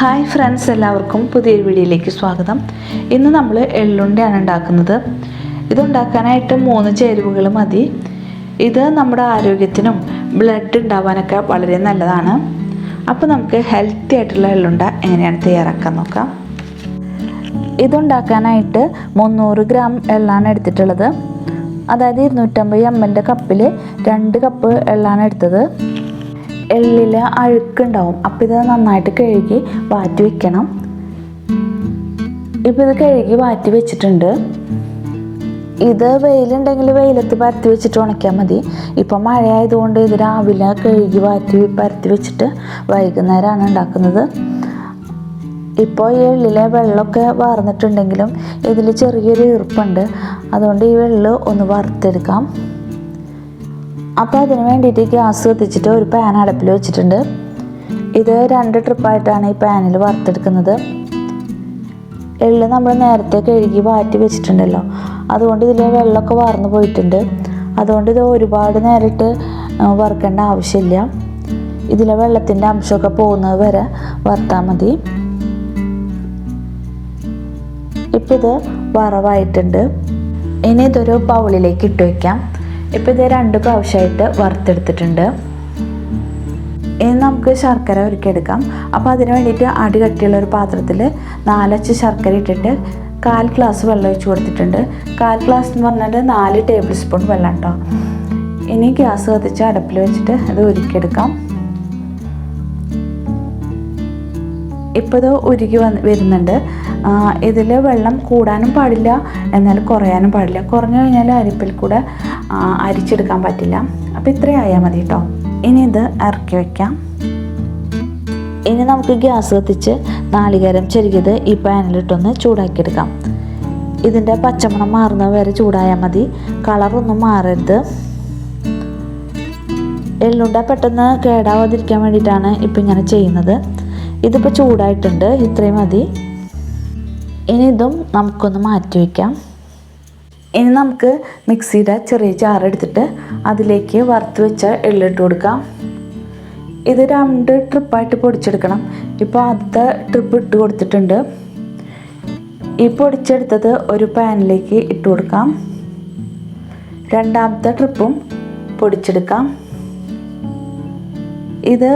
Hi friends എല്ലാവർക്കും പുതിയൊരു വീഡിയോയിലേക്ക് സ്വാഗതം. ഇന്ന് നമ്മൾ എള്ളുണ്ടയാണ് ഉണ്ടാക്കുന്നത്. ഇതുണ്ടാക്കാനായിട്ട് മൂന്ന് ചേരുവകൾ മതി. ഇത് നമ്മുടെ ആരോഗ്യത്തിനും ബ്ലഡ് ഉണ്ടാവാനൊക്കെ വളരെ നല്ലതാണ്. അപ്പോൾ നമുക്ക് ഹെൽത്തി ആയിട്ടുള്ള എള്ളുണ്ട എങ്ങനെയാണ് തയ്യാറാക്കാൻ നോക്കാം. ഇതുണ്ടാക്കാനായിട്ട് മുന്നൂറ് ഗ്രാം എള്ളാണ് എടുത്തിട്ടുള്ളത്. അതായത് ഇരുന്നൂറ്റമ്പത് എം എല്ലിന്റെ കപ്പിൽ രണ്ട് കപ്പ് എള്ളാണ് എടുത്തത്. എള്ളിൽ അഴുക്കുണ്ടാവും. അപ്പോൾ ഇത് നന്നായിട്ട് കഴുകി വാറ്റി വെക്കണം. ഇപ്പോൾ ഇത് കഴുകി വാറ്റി വെച്ചിട്ടുണ്ട്. ഇത് വെയിലുണ്ടെങ്കിൽ വെയിലത്ത് പരത്തി വെച്ചിട്ട് ഉണക്കിയാൽ മതി. ഇപ്പം മഴ ആയതുകൊണ്ട് ഇത് രാവിലെ കഴുകി വാറ്റി പരത്തി വെച്ചിട്ട് വൈകുന്നേരമാണ് ഉണ്ടാക്കുന്നത്. ഇപ്പോൾ ഈ എള്ളിലെ വെള്ളമൊക്കെ വാർന്നിട്ടുണ്ടെങ്കിലും ഇതിൽ ചെറിയൊരു ഈർപ്പുണ്ട്. അതുകൊണ്ട് ഈ വെള്ളം ഒന്ന് വറുത്തെടുക്കാം. അപ്പോൾ അതിന് വേണ്ടിയിട്ട് ഗ്യാസ് കത്തിച്ചിട്ട് ഒരു പാൻ അടുപ്പിൽ വെച്ചിട്ടുണ്ട്. ഇത് രണ്ട് ട്രിപ്പായിട്ടാണ് ഈ പാനിൽ വറുത്തെടുക്കുന്നത്. എള്ള് നമ്മൾ നേരത്തെ കഴുകി വാറ്റി വെച്ചിട്ടുണ്ടല്ലോ. അതുകൊണ്ട് ഇതിൽ വെള്ളമൊക്കെ വാർന്നു പോയിട്ടുണ്ട്. അതുകൊണ്ട് ഇത് ഒരുപാട് നേരിട്ട് വറുക്കേണ്ട ആവശ്യമില്ല. ഇതിലെ വെള്ളത്തിന്റെ അംശമൊക്കെ പോകുന്നത് വരെ വറുത്താൽ മതി. ഇപ്പം ഇത് വറവായിട്ടുണ്ട്. ഇനി ഇതൊരു പൗളിലേക്ക് ഇട്ട് വയ്ക്കാം ഇപ്പോൾ ഇത് രണ്ട് പ്രാവശ്യമായിട്ട് വറുത്തെടുത്തിട്ടുണ്ട്. ഇനി നമുക്ക് ശർക്കര ഉരുക്കിയെടുക്കാം അപ്പോൾ അതിന് വേണ്ടിയിട്ട് അടി കട്ടിയുള്ള ഒരു പാത്രത്തിൽ നാലച്ച് ശർക്കര ഇട്ടിട്ട് കാൽ ഗ്ലാസ് വെള്ളം ഒഴിച്ച് കൊടുത്തിട്ടുണ്ട്. കാൽ ഗ്ലാസ് എന്ന് പറഞ്ഞാൽ നാല് ടേബിൾ സ്പൂൺ വെള്ളം കേട്ടോ ഇനി ഗ്യാസ് കത്തിച്ച് അടുപ്പിൽ വെച്ചിട്ട് അത് ഉരുക്കിയെടുക്കാം. ഇപ്പോൾ ഇത് ഉരുകി വന്ന് വരുന്നുണ്ട്. ഇതിൽ വെള്ളം കൂടാനും പാടില്ല എന്നാൽ കുറയാനും പാടില്ല. കുറഞ്ഞു കഴിഞ്ഞാൽ അരിപ്പിൽ കൂടെ അരിച്ചെടുക്കാൻ പറ്റില്ല. അപ്പോൾ ഇത്രയും ആയാൽ മതി കേട്ടോ ഇനി ഇത് ഇറക്കി വയ്ക്കാം ഇനി നമുക്ക് ഗ്യാസ് കത്തിച്ച് നാളികേരം ചെരുകിയത് ഈ പാനിലിട്ടൊന്ന് ചൂടാക്കിയെടുക്കാം. ഇതിന്റെ പച്ചമണം മാറുന്നത് വരെ ചൂടായാൽ മതി. കളറൊന്നും മാറരുത്. എള്ളുണ്ട പെട്ടെന്ന് കേടാവാതിരിക്കാൻ വേണ്ടിയിട്ടാണ് ഇപ്പം ഇങ്ങനെ ചെയ്യുന്നത്. ഇതിപ്പോൾ ചൂടായിട്ടുണ്ട്. ഇത്രയും മതി. ഇനി ഇതും നമുക്കൊന്ന് മാറ്റി വയ്ക്കാം. ഇനി നമുക്ക് മിക്സിയുടെ ചെറിയ ചാറെടുത്തിട്ട് അതിലേക്ക് വറുത്ത് വെച്ച എള്ളിട്ട് കൊടുക്കാം. ഇത് രണ്ട് ട്രിപ്പായിട്ട് പൊടിച്ചെടുക്കണം. ഇപ്പോൾ ആദ്യത്തെ ട്രിപ്പ് ഇട്ട് കൊടുത്തിട്ടുണ്ട്. ഈ പൊടിച്ചെടുത്തത് ഒരു പാനിലേക്ക് ഇട്ട് കൊടുക്കാം. രണ്ടാമത്തെ ട്രിപ്പും പൊടിച്ചെടുക്കാം. ഇത്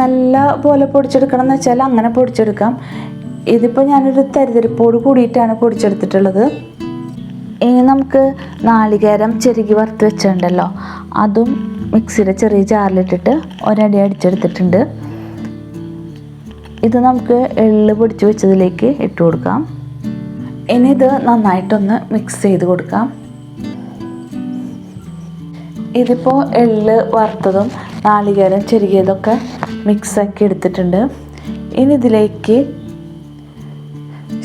നല്ല പോലെ പൊടിച്ചെടുക്കണം എന്ന് വെച്ചാൽ അങ്ങനെ പൊടിച്ചെടുക്കാം. ഇതിപ്പോൾ ഞാനൊരു തരിതരിപ്പോട് കൂടിയിട്ടാണ് പൊടിച്ചെടുത്തിട്ടുള്ളത്. ഇനി നമുക്ക് നാളികേരം ചെരുകി വറുത്ത് വെച്ചിട്ടുണ്ടല്ലോ. അതും മിക്സിയുടെ ചെറിയ ജാറിലിട്ടിട്ട് ഒരടി അടിച്ചെടുത്തിട്ടുണ്ട്. ഇത് നമുക്ക് എള്ള് പൊടിച്ച് വെച്ചതിലേക്ക് ഇട്ട് കൊടുക്കാം. ഇനി ഇത് നന്നായിട്ടൊന്ന് മിക്സ് ചെയ്ത് കൊടുക്കാം. ഇതിപ്പോൾ എള്ള് വറുത്തതും നാളികേരം ചെരുകിയതൊക്കെ മിക്സാക്കി എടുത്തിട്ടുണ്ട്. ഇനി ഇതിലേക്ക്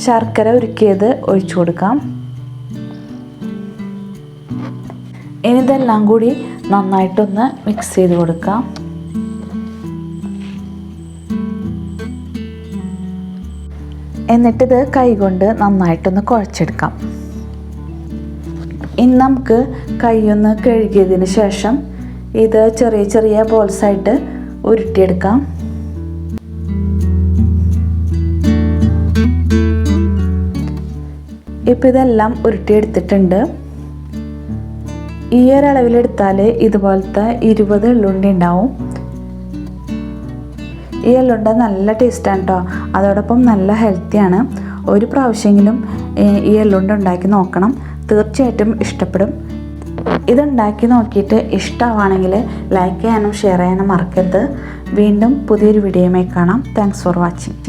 ശർക്കര ഉരുക്കിയത് ഒഴിച്ചു കൊടുക്കാം. ഇനി ഇതെല്ലാം കൂടി നന്നായിട്ടൊന്ന് മിക്സ് ചെയ്ത് കൊടുക്കാം. എന്നിട്ടിത് കൈകൊണ്ട് നന്നായിട്ടൊന്ന് കുഴച്ചെടുക്കാം. ഇനി നമുക്ക് കൈയൊന്ന് കഴുകിയതിന് ശേഷം ഇത് ചെറിയ ചെറിയ ബോൾസായിട്ട് ഉരുട്ടിയെടുക്കാം. ഇപ്പം ഇതെല്ലാം ഉരുട്ടിയെടുത്തിട്ടുണ്ട്. ഈ ഒരളവിലെടുത്താൽ ഇതുപോലത്തെ ഇരുപത് എള്ളുണ്ടി ഉണ്ടാവും. ഈ എള്ളുണ്ട നല്ല ടേസ്റ്റാണ് കേട്ടോ അതോടൊപ്പം നല്ല ഹെൽത്തിയാണ് ഒരു പ്രാവശ്യമെങ്കിലും ഈ എള്ളുണ്ട ഉണ്ടാക്കി നോക്കണം. തീർച്ചയായിട്ടും ഇഷ്ടപ്പെടും. ഇതുണ്ടാക്കി നോക്കിയിട്ട് ഇഷ്ടമാണെങ്കിൽ ലൈക്ക് ചെയ്യാനും ഷെയർ ചെയ്യാനും മറക്കരുത്. വീണ്ടും പുതിയൊരു വീഡിയോയുമായി കാണാം. Thanks for watching